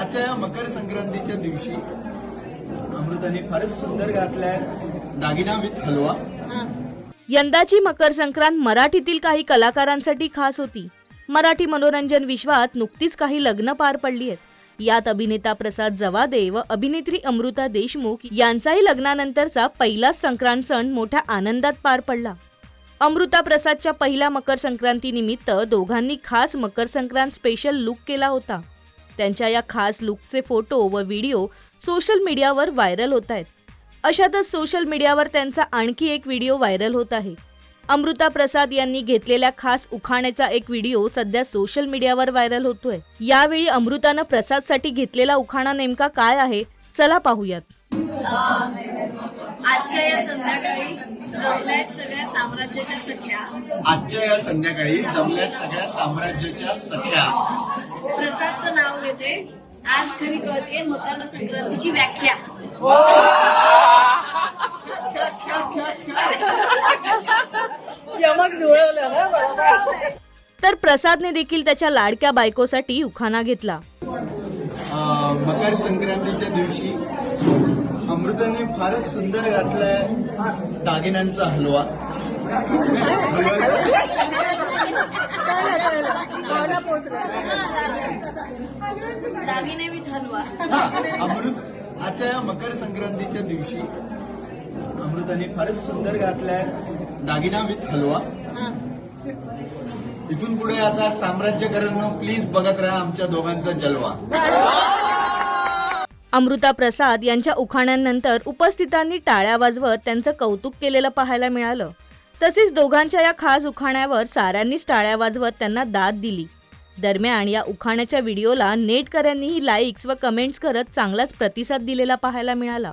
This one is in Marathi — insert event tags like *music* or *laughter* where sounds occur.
आजच्या या मकर संक्रांतीच्या दिवशी अमृताने फारच सुंदर घातलाय. दागिना विथ हलवा. यंदाची मकर संक्रांत मराठीतील काही कलाकारांसाठी खास होती. मराठी मनोरंजन विश्वात नुकतीच काही लग्न पार पडली आहेत. यात अभिनेता प्रसाद जवादे व अभिनेत्री अमृता देशमुख यांचाही लग्नानंतरचा पहिलाच संक्रांत सण मोठ्या आनंदात पार पडला. अमृता प्रसादच्या पहिल्या मकर संक्रांतीनिमित्त दोघांनी खास मकर संक्रांत स्पेशल लुक केला होता. त्यांच्या या खास लुकचे फोटो व व्हिडिओ सोशल मीडियावर व्हायरल होत आहेत. अशातच सोशल मीडियावर त्यांचा आणखी एक व्हिडिओ व्हायरल होत आहे. अमृता प्रसाद यांनी घेतलेल्या खास उखाण्याचा एक व्हिडिओ सध्या सोशल मीडियावर व्हायरल होतोय. यावेळी अमृतानं प्रसादसाठी घेतलेला उखाणा नेमका काय आहे? चला पाहूयात. आजच्या या संध्याकाळी जमल्यात सगळ्या साम्राज्याच्या सख्या. आजच्या या संध्याकाळी जमल्यात सगळ्या साम्राज्याच्या सख्या. प्रसादचं नाव घेते. आज खरी कळते मकर संक्रांतीची व्याख्या. तर प्रसादने देखील त्याच्या लाडक्या बायकोसाठी उखाणा घेतला. मकर संक्रांतीच्या दिवशी अमृताने फारच सुंदर घातलाय हा, दागिन्यांचा हलवा. *laughs* दागिने विथ हलवा. हा, अमृत. आजच्या या मकर संक्रांतीच्या दिवशी अमृताने फारच सुंदर घातलाय दागिना विथ हलवा. इथून पुढे आता साम्राज्यकरांना प्लीज बघत राहा आमच्या दोघांचा जलवा. अमृता प्रसाद यांच्या उखाण्यांनंतर उपस्थितांनी टाळ्या वाजवत त्यांचं कौतुक केलेलं पाहायला मिळालं. तसेच दोघांच्या या खास उखाण्यावर साऱ्यांनीच टाळ्या वाजवत त्यांना दाद दिली. दरम्यान या उखाण्याच्या व्हिडिओला नेटकऱ्यांनीही लाईक्स व कमेंट्स करत चांगलाच प्रतिसाद दिलेला पाहायला मिळाला.